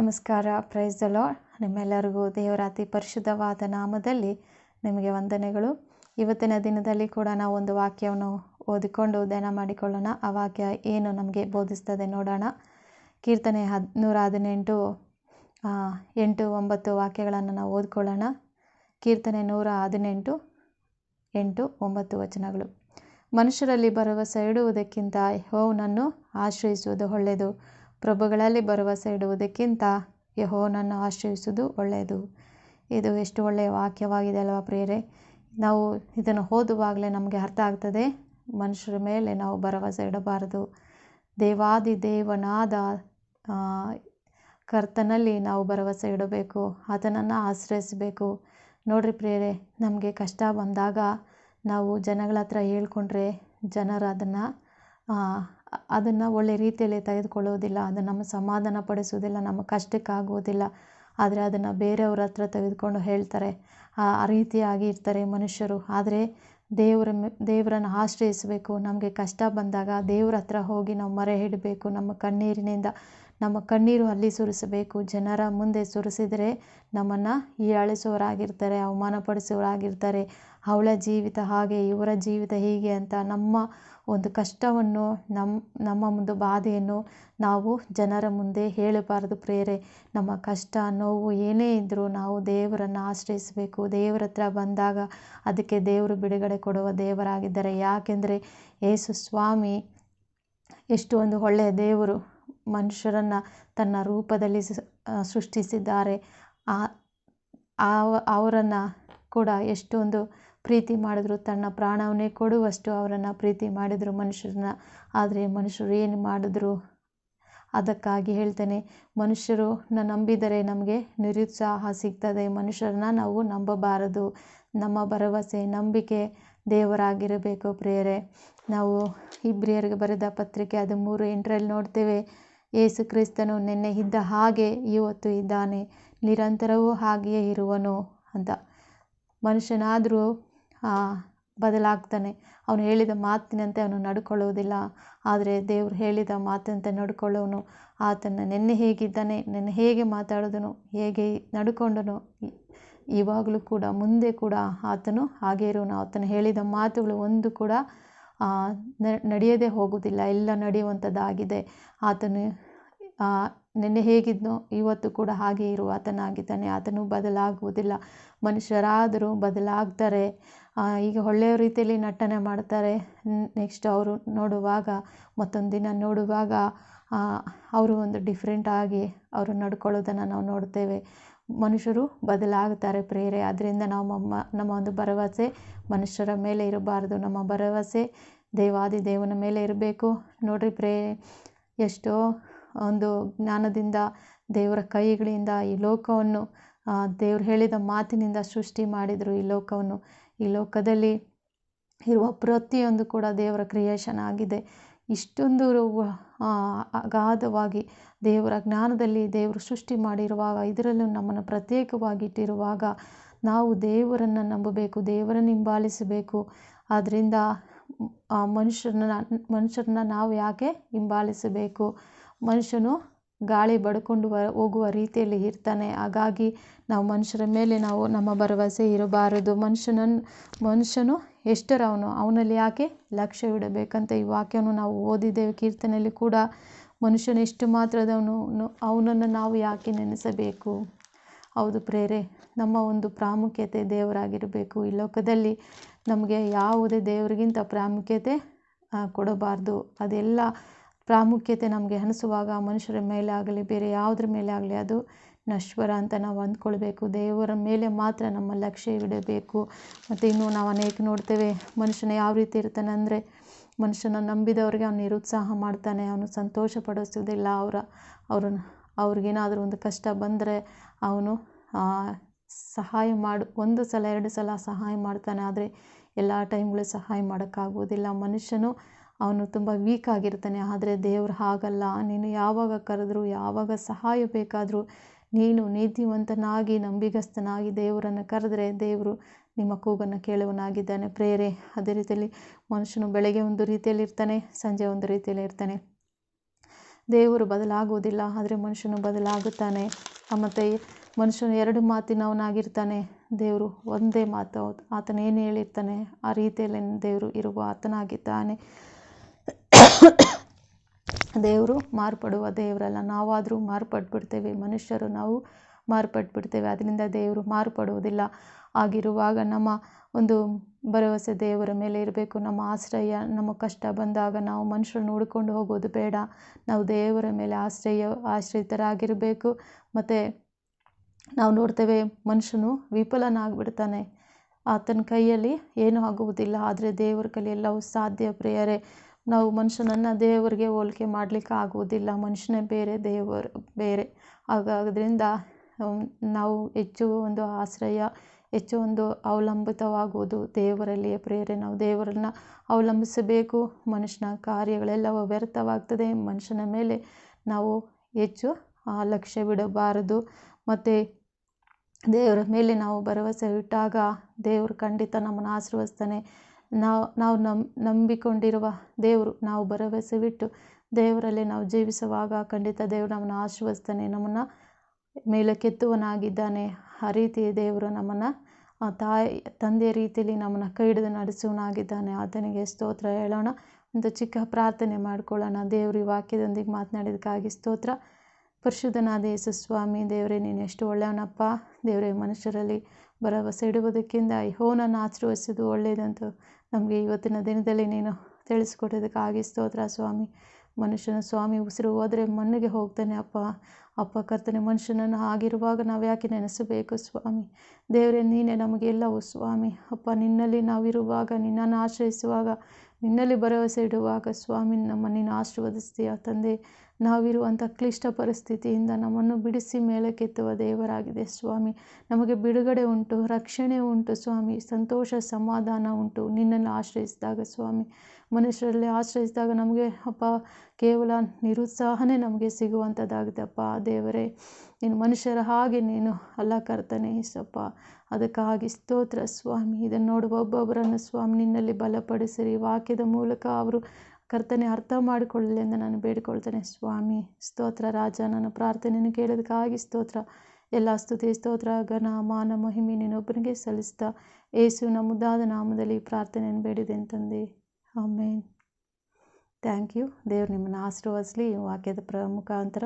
ನಮಸ್ಕಾರ. Praise the lord ನಿಮ್ಮೆಲ್ಲರಿಗೂ ದೇವರ ಅತಿ ಪರಿಶುದ್ಧವಾದ ನಾಮದಲ್ಲಿ ನಿಮಗೆ ವಂದನೆಗಳು. ಇವತ್ತಿನ ದಿನದಲ್ಲಿ ಕೂಡ ನಾವು ಒಂದು ವಾಕ್ಯವನ್ನು ಓದಿಕೊಂಡು ಧ್ಯಾನ ಮಾಡಿಕೊಳ್ಳೋಣ. ಆ ವಾಕ್ಯ ಏನು ನಮಗೆ ಬೋಧಿಸ್ತದೆ ನೋಡೋಣ. ಕೀರ್ತನೆ ಹದ್ ನೂರ ಹದಿನೆಂಟು ಎಂಟು, ಒಂಬತ್ತು ವಾಕ್ಯಗಳನ್ನು ನಾವು ಓದ್ಕೊಳ್ಳೋಣ. ಕೀರ್ತನೆ ನೂರ ಹದಿನೆಂಟು, ಎಂಟು, ಒಂಬತ್ತು ವಚನಗಳು. ಮನುಷ್ಯರಲ್ಲಿ ಭರವಸೆ ಇಡುವುದಕ್ಕಿಂತ ಯೆಹೋವನನ್ನು ಆಶ್ರಯಿಸುವುದು ಒಳ್ಳೆಯದು. ಪ್ರಭುಗಳಲ್ಲಿ ಭರವಸೆ ಇಡುವುದಕ್ಕಿಂತ ಯೆಹೋವನನ್ನು ಆಶ್ರಯಿಸುವುದು ಒಳ್ಳೆಯದು. ಇದು ಎಷ್ಟು ಒಳ್ಳೆಯ ವಾಕ್ಯವಾಗಿದೆ ಅಲ್ವಾ ಪ್ರಿಯರೇ? ನಾವು ಇದನ್ನು ಓದುವಾಗಲೇ ನಮಗೆ ಅರ್ಥ ಆಗ್ತದೆ, ಮನುಷ್ಯರ ಮೇಲೆ ನಾವು ಭರವಸೆ ಇಡಬಾರದು. ದೇವಾದಿ ದೇವನಾದ ಕರ್ತನಲ್ಲಿ ನಾವು ಭರವಸೆ ಇಡಬೇಕು, ಆತನನ್ನು ಆಶ್ರಯಿಸಬೇಕು. ನೋಡ್ರಿ ಪ್ರಿಯರೇ, ನಮಗೆ ಕಷ್ಟ ಬಂದಾಗ ನಾವು ಜನಗಳ ಹತ್ರ ಹೇಳ್ಕೊಂಡ್ರೆ ಜನರು ಅದನ್ನು ಅದನ್ನು ಒಳ್ಳೆ ರೀತಿಯಲ್ಲಿ ತೆಗೆದುಕೊಳ್ಳೋದಿಲ್ಲ ಅದು ನಮ್ಮ ಸಮಾಧಾನ ಪಡಿಸುವುದಿಲ್ಲ ನಮ್ಮ ಕಷ್ಟಕ್ಕಾಗುವುದಿಲ್ಲ. ಆದರೆ ಅದನ್ನು ಬೇರೆಯವ್ರ ಹತ್ರ ತೆಗೆದುಕೊಂಡು ಹೇಳ್ತಾರೆ, ಆ ರೀತಿಯಾಗಿ ಇರ್ತಾರೆ ಮನುಷ್ಯರು. ಆದರೆ ದೇವರ ದೇವರನ್ನು ಆಶ್ರಯಿಸಬೇಕು. ನಮಗೆ ಕಷ್ಟ ಬಂದಾಗ ದೇವ್ರ ಹತ್ರ ಹೋಗಿ ನಾವು ಮೊರೆ ಇಡಬೇಕು ನಮ್ಮ ಕಣ್ಣೀರಿನಿಂದ ನಮ್ಮ ಕಣ್ಣೀರು ಅಲ್ಲಿ ಸುರಿಸಬೇಕು. ಜನರ ಮುಂದೆ ಸುರಿಸಿದರೆ ನಮ್ಮನ್ನು ಹೀಯಾಳಿಸುವವರಾಗಿರ್ತಾರೆ, ಅವಮಾನಪಡಿಸುವವರಾಗಿರ್ತಾರೆ. ಅವಳ ಜೀವಿತ ಹಾಗೆ, ಇವರ ಜೀವಿತ ಹೀಗೆ ಅಂತ ನಮ್ಮ ಒಂದು ಕಷ್ಟವನ್ನು ನಮ್ಮ ನಮ್ಮ ಒಂದು ಬಾಧೆಯನ್ನು ನಾವು ಜನರ ಮುಂದೆ ಹೇಳಬಾರದು ಪ್ರೇರೆ ನಮ್ಮ ಕಷ್ಟ, ನೋವು ಏನೇ ಇದ್ದರೂ ನಾವು ದೇವರನ್ನು ಆಶ್ರಯಿಸಬೇಕು. ದೇವರ ಹತ್ರ ಬಂದಾಗ ಅದಕ್ಕೆ ದೇವರು ಬಿಡುಗಡೆ ಕೊಡುವ ದೇವರಾಗಿದ್ದಾರೆ. ಯಾಕೆಂದರೆ ಯೇಸು ಸ್ವಾಮಿ ಎಷ್ಟು ಒಂದು ಒಳ್ಳೆಯ ದೇವರು. ಮನುಷ್ಯರನ್ನು ತನ್ನ ರೂಪದಲ್ಲಿ ಸೃಷ್ಟಿಸಿದ್ದಾರೆ. ಅವರನ್ನು ಕೂಡ ಎಷ್ಟೊಂದು ಪ್ರೀತಿ ಮಾಡಿದ್ರು, ತನ್ನ ಪ್ರಾಣವನ್ನೇ ಕೊಡುವಷ್ಟು ಅವರನ್ನು ಪ್ರೀತಿ ಮಾಡಿದರು ಮನುಷ್ಯರನ್ನ. ಆದರೆ ಮನುಷ್ಯರು ಏನು ಮಾಡಿದ್ರು? ಅದಕ್ಕಾಗಿ ಹೇಳ್ತೇನೆ, ಮನುಷ್ಯರು ನಂಬಿದರೆ ನಮಗೆ ನಿರುತ್ಸಾಹ ಸಿಗ್ತದೆ. ಮನುಷ್ಯರನ್ನ ನಾವು ನಂಬಬಾರದು. ನಮ್ಮ ಭರವಸೆ, ನಂಬಿಕೆ ದೇವರಾಗಿರಬೇಕು ಪ್ರಿಯರೇ. ನಾವು ಇಬ್ರಿಯರಿಗೆ ಬರೆದ ಪತ್ರಿಕೆ ಅದು ಮೂರು ಎಂಟರಲ್ಲಿ ನೋಡ್ತೇವೆ. ಯೇಸು ಕ್ರಿಸ್ತನು ನಿನ್ನೆ ಇದ್ದ ಹಾಗೆ ಇವತ್ತು ಇದ್ದಾನೆ. ನಿರಂತರವೂ ಹಾಗೆಯೇ ಇರುವನು ಅಂತ. ಮನುಷ್ಯನಾದರೂ ಬದಲಾಗ್ತಾನೆ. ಅವನು ಹೇಳಿದ ಮಾತಿನಂತೆ ಅವನು ನಡ್ಕೊಳ್ಳುವುದಿಲ್ಲ. ಆದರೆ ದೇವರು ಹೇಳಿದ ಮಾತಂತೆ ನಡ್ಕೊಳ್ಳೋನು ಆತನ ನಿನ್ನೆ ಹೇಗಿದ್ದಾನೆ, ನಿನ್ನೆ ಹೇಗೆ ಮಾತಾಡಿದನು, ಹೇಗೆ ನಡ್ಕೊಂಡನು, ಇವಾಗಲೂ ಕೂಡ, ಮುಂದೆ ಕೂಡ ಆತನು ಹಾಗೇ ಇರೋನು ಆತನು ಹೇಳಿದ ಮಾತುಗಳು ಒಂದು ಕೂಡ ನಡೆಯದೇ ಹೋಗುವುದಿಲ್ಲ. ಎಲ್ಲ ನಡೆಯುವಂಥದ್ದಾಗಿದೆ. ಆತನು ನಿನ್ನೆ ಹೇಗಿದ್ನೋ ಇವತ್ತು ಕೂಡ ಹಾಗೆ ಇರುವ ಆತನಾಗಿದ್ದಾನೆ. ಆತನು ಬದಲಾಗುವುದಿಲ್ಲ. ಮನುಷ್ಯರಾದರೂ ಬದಲಾಗ್ತಾರೆ. ಈಗ ಒಳ್ಳೆಯ ರೀತಿಯಲ್ಲಿ ನಟನೆ ಮಾಡ್ತಾರೆ. ನೆಕ್ಸ್ಟ್ ಅವರು ನೋಡುವಾಗ, ಮತ್ತೊಂದು ದಿನ ನೋಡುವಾಗ ಅವರು ಒಂದು ಡಿಫ್ರೆಂಟಾಗಿ ಅವರು ನಡ್ಕೊಳ್ಳೋದನ್ನು ನಾವು ನೋಡ್ತೇವೆ. ಮನುಷ್ಯರು ಬದಲಾಗುತ್ತಾರೆ ಪ್ರೇರೆ ಅದರಿಂದ ನಾವು ನಮ್ಮ ನಮ್ಮ ಒಂದು ಭರವಸೆ ಮನುಷ್ಯರ ಮೇಲೆ ಇರಬಾರದು. ನಮ್ಮ ಭರವಸೆ ದೇವಾದಿ ದೇವನ ಮೇಲೆ ಇರಬೇಕು. ನೋಡ್ರಿ ಪ್ರೇ ಎಷ್ಟೋ ಒಂದು ಜ್ಞಾನದಿಂದ, ದೇವರ ಕೈಗಳಿಂದ ಈ ಲೋಕವನ್ನು ದೇವ್ರು ಹೇಳಿದ ಮಾತಿನಿಂದ ಸೃಷ್ಟಿ ಮಾಡಿದರು ಈ ಲೋಕವನ್ನು. ಈ ಲೋಕದಲ್ಲಿ ಇರುವ ಪ್ರತಿಯೊಂದು ಕೂಡ ದೇವರ ಕ್ರಿಯೇಷನ್ ಆಗಿದೆ. ಇಷ್ಟೊಂದು ಅಗಾಧವಾಗಿ ದೇವರ ಜ್ಞಾನದಲ್ಲಿ ದೇವರು ಸೃಷ್ಟಿ ಮಾಡಿರುವಾಗ, ಇದರಲ್ಲೂ ನಮ್ಮನ್ನು ಪ್ರತ್ಯೇಕವಾಗಿಟ್ಟಿರುವಾಗ ನಾವು ದೇವರನ್ನು ನಂಬಬೇಕು, ದೇವರನ್ನು ಹಿಂಬಾಲಿಸಬೇಕು. ಆದ್ದರಿಂದ ಮನುಷ್ಯರನ್ನ ಮನುಷ್ಯರನ್ನ ನಾವು ಯಾಕೆ ಹಿಂಬಾಲಿಸಬೇಕು? ಮನುಷ್ಯನು ಗಾಳಿ ಬಡ್ಕೊಂಡು ಹೋಗುವ ರೀತಿಯಲ್ಲಿ ಇರ್ತಾನೆ. ಹಾಗಾಗಿ ನಾವು ಮನುಷ್ಯರ ಮೇಲೆ ನಾವು ನಮ್ಮ ಭರವಸೆ ಇರಬಾರದು. ಮನುಷ್ಯನನ್ನು ಮನುಷ್ಯನು ಎಷ್ಟರವನು ಅವನಲ್ಲಿ ಯಾಕೆ ಲಕ್ಷ್ಯವಿಡಬೇಕಂತ ಈ ವಾಕ್ಯವನ್ನು ನಾವು ಓದಿದ್ದೇವೆ. ಕೀರ್ತನೆಯಲ್ಲಿ ಕೂಡ ಮನುಷ್ಯನು ಎಷ್ಟು ಮಾತ್ರದವನು ಅವನನ್ನು ನಾವು ಯಾಕೆ ನೆನೆಸಬೇಕು? ಹೌದು ಪ್ರೇರೆ, ನಮ್ಮ ಒಂದು ಪ್ರಾಮುಖ್ಯತೆ ದೇವರಾಗಿರಬೇಕು. ಈ ಲೋಕದಲ್ಲಿ ನಮಗೆ ಯಾವುದೇ ದೇವರಿಗಿಂತ ಪ್ರಾಮುಖ್ಯತೆ ಕೊಡಬಾರ್ದು. ಅದೆಲ್ಲ ಪ್ರಾಮುಖ್ಯತೆ ನಮಗೆ ಅನಿಸುವಾಗ ಮನುಷ್ಯರ ಮೇಲೆ ಆಗಲಿ, ಬೇರೆ ಯಾವುದ್ರ ಮೇಲೆ ಆಗಲಿ ಅದು ನಶ್ವರ ಅಂತ ನಾವು ಅಂದ್ಕೊಳ್ಬೇಕು. ದೇವರ ಮೇಲೆ ಮಾತ್ರ ನಮ್ಮ ಲಕ್ಷ್ಯವಿಡಬೇಕು ಮತ್ತು ಇನ್ನೂ ನಾವು ಅನೇಕ ನೋಡ್ತೇವೆ, ಮನುಷ್ಯನ ಯಾವ ರೀತಿ ಇರ್ತಾನೆ ಅಂದರೆ ಮನುಷ್ಯನ ನಂಬಿದವರಿಗೆ ಅವನು ನಿರುತ್ಸಾಹ ಮಾಡ್ತಾನೆ, ಅವನು ಸಂತೋಷ ಪಡಿಸೋದಿಲ್ಲ ಅವರ ಅವ್ರನ್ನ ಅವ್ರಿಗೇನಾದರೂ ಒಂದು ಕಷ್ಟ ಬಂದರೆ ಅವನು ಸಹಾಯ ಮಾಡು, ಒಂದು ಸಲ, ಎರಡು ಸಲ ಸಹಾಯ ಮಾಡ್ತಾನೆ. ಆದರೆ ಎಲ್ಲ ಟೈಮ್ಗಳು ಸಹಾಯ ಮಾಡೋಕ್ಕಾಗುವುದಿಲ್ಲ ಮನುಷ್ಯನು ಅವನು ತುಂಬ ವೀಕ್ ಆಗಿರ್ತಾನೆ, ಆದರೆ ದೇವ್ರು ಹಾಗಲ್ಲ. ನೀನು ಯಾವಾಗ ಕರೆದ್ರು, ಯಾವಾಗ ಸಹಾಯ ಬೇಕಾದರೂ ನೀನು ನೀತಿವಂತನಾಗಿ, ನಂಬಿಗಸ್ತನಾಗಿ ದೇವರನ್ನು ಕರೆದ್ರೆ ದೇವರು ನಿಮ್ಮ ಕೂಗನ್ನು ಕೇಳುವನಾಗಿದ್ದಾನೆ ಪ್ರೇರೆ, ಅದೇ ರೀತಿಯಲ್ಲಿ ಮನುಷ್ಯನು ಬೆಳಗ್ಗೆ ಒಂದು ರೀತಿಯಲ್ಲಿ ಇರ್ತಾನೆ, ಸಂಜೆ ಒಂದು ರೀತಿಯಲ್ಲಿ ಇರ್ತಾನೆ. ದೇವರು ಬದಲಾಗುವುದಿಲ್ಲ, ಆದರೆ ಮನುಷ್ಯನು ಬದಲಾಗುತ್ತಾನೆ. ಮತ್ತು ಮನುಷ್ಯನು ಎರಡು ಮಾತಿನವನಾಗಿರ್ತಾನೆ, ದೇವರು ಒಂದೇ ಮಾತು, ಆತನೇನು ಹೇಳಿರ್ತಾನೆ, ಆ ರೀತಿಯಲ್ಲಿ ದೇವರು ಇರುವ ಆತನಾಗಿದ್ದಾನೆ. ದೇವರು ಮಾರ್ಪಡುವ ದೇವರಲ್ಲ, ನಾವಾದರೂ ಮಾರ್ಪಟ್ಬಿಡ್ತೇವೆ, ಮನುಷ್ಯರು ನಾವು ಮಾರ್ಪಟ್ಬಿಡ್ತೇವೆ ಅದರಿಂದ ದೇವರು ಮಾರ್ಪಡುವುದಿಲ್ಲ. ಆಗಿರುವಾಗ ನಮ್ಮ ಒಂದು ಭರವಸೆ ದೇವರ ಮೇಲೆ ಇರಬೇಕು, ನಮ್ಮ ಆಶ್ರಯ, ನಮ್ಮ ಕಷ್ಟ ಬಂದಾಗ ನಾವು ಮನುಷ್ಯರನ್ನು ಹುಡ್ಕೊಂಡು ಹೋಗೋದು ಬೇಡ. ನಾವು ದೇವರ ಮೇಲೆ ಆಶ್ರಯ, ಆಶ್ರಿತರಾಗಿರಬೇಕು. ಮತ್ತು ನಾವು ನೋಡ್ತೇವೆ ಮನುಷ್ಯನು ವಿಫಲನಾಗ್ಬಿಡ್ತಾನೆ. ಆತನ ಕೈಯಲ್ಲಿ ಏನೂ ಆಗುವುದಿಲ್ಲ, ಆದರೆ ದೇವರ ಕೈಯಲ್ಲಿ ಎಲ್ಲವೂ ಸಾಧ್ಯ, ಪ್ರಿಯರೇ. ನಾವು ಮನುಷ್ಯನನ್ನು ದೇವರಿಗೆ ಹೋಲಿಕೆ ಮಾಡಲಿಕ್ಕೆ ಆಗುವುದಿಲ್ಲ. ಮನುಷ್ಯನೇ ಬೇರೆ, ದೇವರು ಬೇರೆ. ಹಾಗಾದ್ರಿಂದ ನಾವು ಹೆಚ್ಚು ಒಂದು ಆಶ್ರಯ, ಹೆಚ್ಚು ಒಂದು ಅವಲಂಬಿತವಾಗುವುದು ದೇವರಲ್ಲಿಯೇ ಪ್ರೇರೆ ನಾವು ದೇವರನ್ನ ಅವಲಂಬಿಸಬೇಕು. ಮನುಷ್ಯನ ಕಾರ್ಯಗಳೆಲ್ಲವೂ ವ್ಯರ್ಥವಾಗ್ತದೆ. ಮನುಷ್ಯನ ಮೇಲೆ ನಾವು ಹೆಚ್ಚು ಲಕ್ಷ್ಯ ಬಿಡಬಾರದು. ಮತ್ತು ದೇವರ ಮೇಲೆ ನಾವು ಭರವಸೆ ಇಟ್ಟಾಗ ದೇವರು ಖಂಡಿತ ನಮ್ಮನ್ನು ಆಶೀರ್ವದಿಸ್ತಾನೆ. ನಾವು ನಾವು ನಂಬ್ ನಂಬಿಕೊಂಡಿರುವ ದೇವರು ನಾವು ಭರವಸೆ ಬಿಟ್ಟು ದೇವರಲ್ಲಿ ನಾವು ಜೀವಿಸುವಾಗ ಖಂಡಿತ ದೇವರು ನಮ್ಮನ್ನು ಆಶೀರ್ವದಿಸ್ತಾನೆ ನಮ್ಮನ್ನು ಮೇಲಕ್ಕೆತ್ತುವನಾಗಿದ್ದಾನೆ ಆ ರೀತಿ ದೇವರು ನಮ್ಮನ್ನು ತಾಯಿ, ತಂದೆಯ ರೀತಿಯಲ್ಲಿ ನಮ್ಮನ್ನು ಕೈ ಹಿಡಿದು ನಡೆಸುವನಾಗಿದ್ದಾನೆ ಆತನಿಗೆ ಸ್ತೋತ್ರ ಹೇಳೋಣ. ಒಂದು ಚಿಕ್ಕ ಪ್ರಾರ್ಥನೆ ಮಾಡ್ಕೊಳ್ಳೋಣ. ದೇವರು ಈ ವಾಕ್ಯದೊಂದಿಗೆ ಮಾತನಾಡಿದಕ್ಕಾಗಿ ಸ್ತೋತ್ರ. ಪರಿಶುದ್ಧನಾದ ಯೇಸು ಸ್ವಾಮಿ ದೇವರೇ, ನೀನು ಎಷ್ಟು ಒಳ್ಳೆಯವನಪ್ಪ. ದೇವರೇ, ಮನುಷ್ಯರಲ್ಲಿ ಭರವಸೆ ಇಡುವುದಕ್ಕಿಂತ ಹೋನನ್ನು ಆಶೀರ್ವದಿಸೋದು ಒಳ್ಳೆಯದಂತ ನಮಗೆ ಇವತ್ತಿನ ದಿನದಲ್ಲಿ ನೀನು ಆಗಿ ಸ್ತೋತ್ರ ಸ್ವಾಮಿ. ಮನುಷ್ಯನ ಸ್ವಾಮಿ ಉಸಿರು ಹೋದರೆ ಮಣ್ಣಿಗೆ ಹೋಗ್ತಾನೆ, ಅಪ್ಪ. ಅಪ್ಪ, ಕರ್ತನೆ, ಮನುಷ್ಯನನ್ನು ಆಗಿರುವಾಗ ನಾವು ಯಾಕೆ ನೆನೆಸಬೇಕು ಸ್ವಾಮಿ? ದೇವರೇ, ನೀನೇ ನಮಗೆ ಎಲ್ಲವೂ ಸ್ವಾಮಿ. ಅಪ್ಪ, ನಿನ್ನಲ್ಲಿ ನಾವಿರುವಾಗ, ನಿನ್ನನ್ನು ಆಶ್ರಯಿಸುವಾಗ, ನಿನ್ನಲ್ಲಿ ಭರವಸೆ ಇಡುವಾಗ ಸ್ವಾಮಿ, ನಮ್ಮ ನೀನು ಆಶೀರ್ವದಿಸ್ತೀಯ ತಂದೆ? ನಾವಿರುವಂಥ ಕ್ಲಿಷ್ಟ ಪರಿಸ್ಥಿತಿಯಿಂದ ನಮ್ಮನ್ನು ಬಿಡಿಸಿ ಮೇಲಕ್ಕೆತ್ತುವ ದೇವರಾಗಿದೆ ಸ್ವಾಮಿ. ನಮಗೆ ಬಿಡುಗಡೆ ಉಂಟು, ರಕ್ಷಣೆ ಉಂಟು ಸ್ವಾಮಿ. ಸಂತೋಷ, ಸಮಾಧಾನ ಉಂಟು ನಿನ್ನನ್ನು ಆಶ್ರಯಿಸಿದಾಗ ಸ್ವಾಮಿ. ಮನುಷ್ಯರಲ್ಲಿ ಆಶ್ರಯಿಸಿದಾಗ ನಮಗೆ ಅಪ್ಪ ಕೇವಲ ನಿರುತ್ಸಾಹನೇ ನಮಗೆ ಸಿಗುವಂಥದ್ದಾಗುತ್ತಪ್ಪ ದೇವರೇ, ನೀನು ಮನುಷ್ಯರ ಹಾಗೆ ನೀನು ಅಲ್ಲ ಕರ್ತನೆ ಸಪ್ಪ ಅದಕ್ಕಾಗಿ ಸ್ತೋತ್ರ ಸ್ವಾಮಿ. ಇದನ್ನು ನೋಡುವ ಒಬ್ಬೊಬ್ಬರನ್ನು ಸ್ವಾಮಿ ನಿನ್ನಲ್ಲಿ ಬಲಪಡಿಸಿರಿ. ವಾಕ್ಯದ ಮೂಲಕ ಅವರು ಕರ್ತನೆ ಅರ್ಥ ಮಾಡಿಕೊಳ್ಳಲಿ ಎಂದು ನಾನು ಬೇಡಿಕೊಳ್ತೇನೆ. ಸ್ವಾಮಿ, ಸ್ತೋತ್ರ ರಾಜ, ನನ್ನ ಪ್ರಾರ್ಥನೆಯನ್ನು ಕೇಳೋದಕ್ಕಾಗಿ ಸ್ತೋತ್ರ. ಎಲ್ಲ ಸ್ತುತಿ, ಸ್ತೋತ್ರ, ಘನ, ಮಾನ, ಮಹಿಮೆ ನೀನೊಬ್ಬನಿಗೆ ಸಲ್ಲಿಸ್ತಾ ಏಸು ನಮ್ಮದಾದ ನಾಮದಲ್ಲಿ ಪ್ರಾರ್ಥನೆಯನ್ನು ಬೇಡಿದೆ ಅಂತಂದೆ ಆಮೇನ್. Thank you. ದೇವ್ರು ನಿಮ್ಮನ್ನು ಈ ವಾಕ್ಯದ ಪ್ರ ಮುಖಾಂತರ